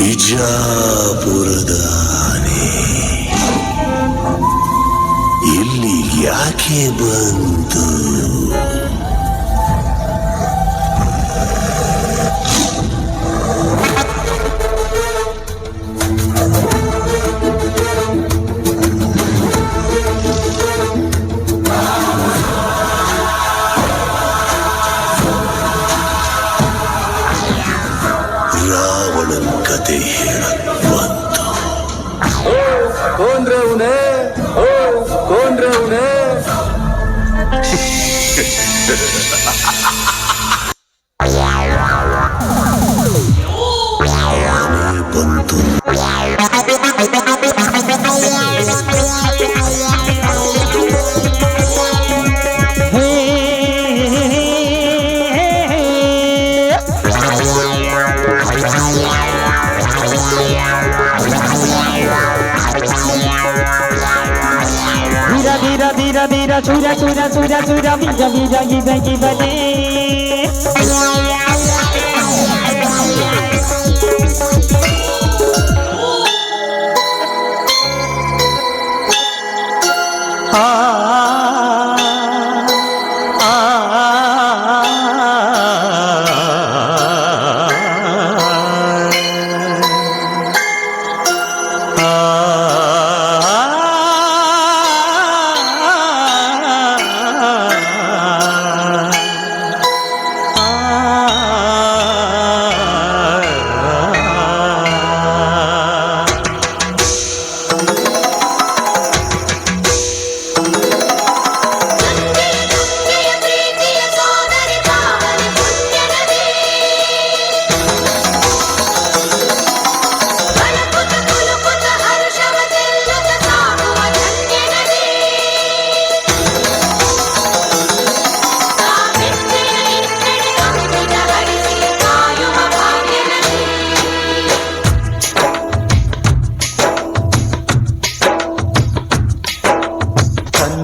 ಬಿಜಾಪುರದಾನೆ ಇಲ್ಲಿ ಯಾಕೆ ಬಂತು? ರಾವಣನ್ ಕತೆ Vira, vira, vira, vira, chura, chura, chura, chura, vira, vira, giva, giva, de.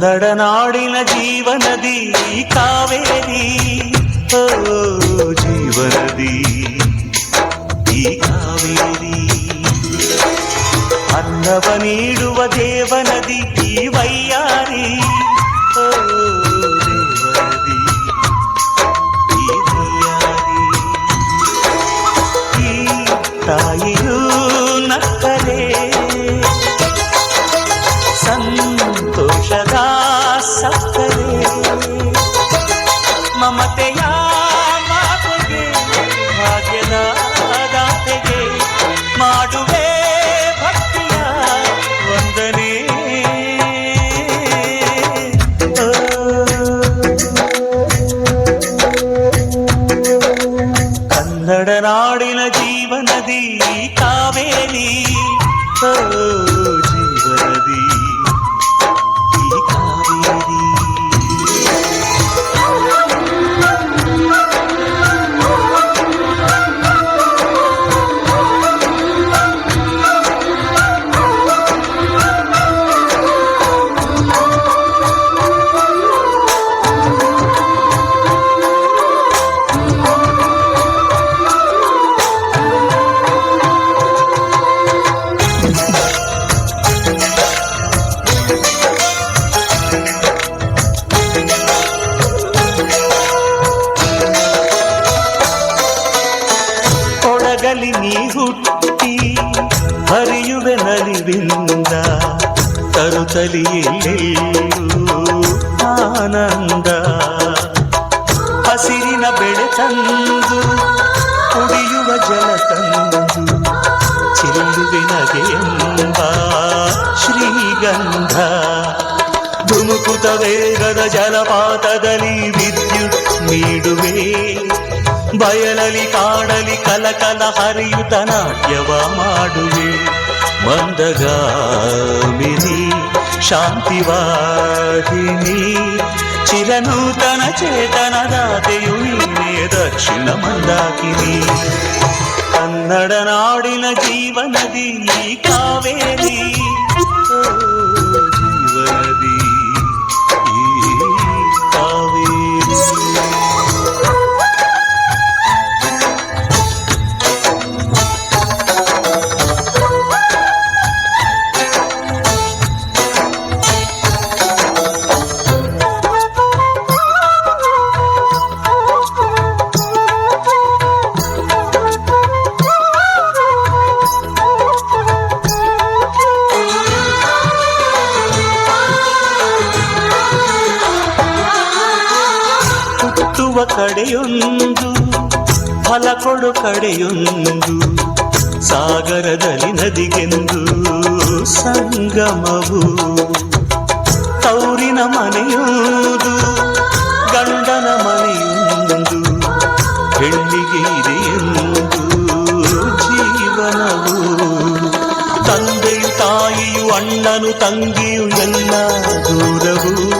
సందడనాడిన జీవనది Kaveri. జీవనది Kaveri. అన్నవ నీడువ దేవనది వయ్యా. ಸಂತೋಷದ ಸಕ್ಕರೆ ಮಮತೆಯ ಆನಂದ. ಹಸಿರಿನ ಬೆಳೆ ತಂದು ಕುಡಿಯುವ ಜಲ ತಂದು ಚೆಲ್ಲುವೆ ಎಂಬ ಶ್ರೀಗಂಧ. ಧುಮುಕುತ ವೇಗದ ಜಲಪಾತದಲ್ಲಿ ವಿದ್ಯುತ್ ನೀಡುವೆ. ಬಯಲಲಿ ಕಾಡಲಿ ಕಲಕಲ ಹರಿಯುತ ನಾಟ್ಯವ ಮಾಡುವೆ. ಮಂದಗಾಮಿನಿ ಶಾಂತಿವಾಹಿನಿ ಚಿರನೂತನ ಚೇತನದಾತೆಯು ನೀನೇ ದಕ್ಷಿಣ ಮಂದಾಕಿನಿ ಕನ್ನಡ ನಾಡಿನ ಜೀವನದಿ ಈ ಕಾವೇರಿ ಓ, ಜೀವನದಿ ಕಡೆಯೊಂದು ಫಲ ಕೊಡು ಕಡೆಯೊಂದು, ಸಾಗರದಲ್ಲಿ ನದಿಗೆಂದು ಸಂಗಮವು. ತೌರಿನ ಮನೆಯುವುದು ಗಂಡನ ಮನೆಯೊಂದು, ಹೆಣ್ಣಿಗೆ ಇದೆಯೆಂದು ಜೀವನವು. ತಂದೆಯು ತಾಯಿಯು, ಅಣ್ಣನು, ತಂಗಿಯು ಎಲ್ಲ ದೂರವು.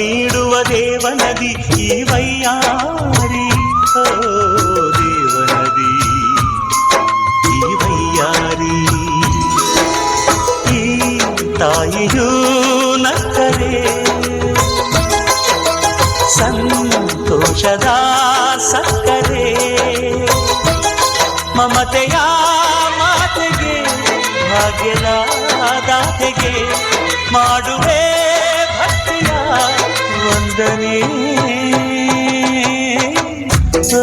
ತಾಯಿಯೂ ನಕ್ಕರೆ. ಸಂತೋಷದ ಸಕ್ಕರೆ. ಮಮತೆಯ ಮಾತೆಗೆ ಭಾಗ್ಯದ ದಾತೆಗೆ ಮಾಡುವೆ ಭಕ್ತಿಯ ವಂದನೆ. ಹೇ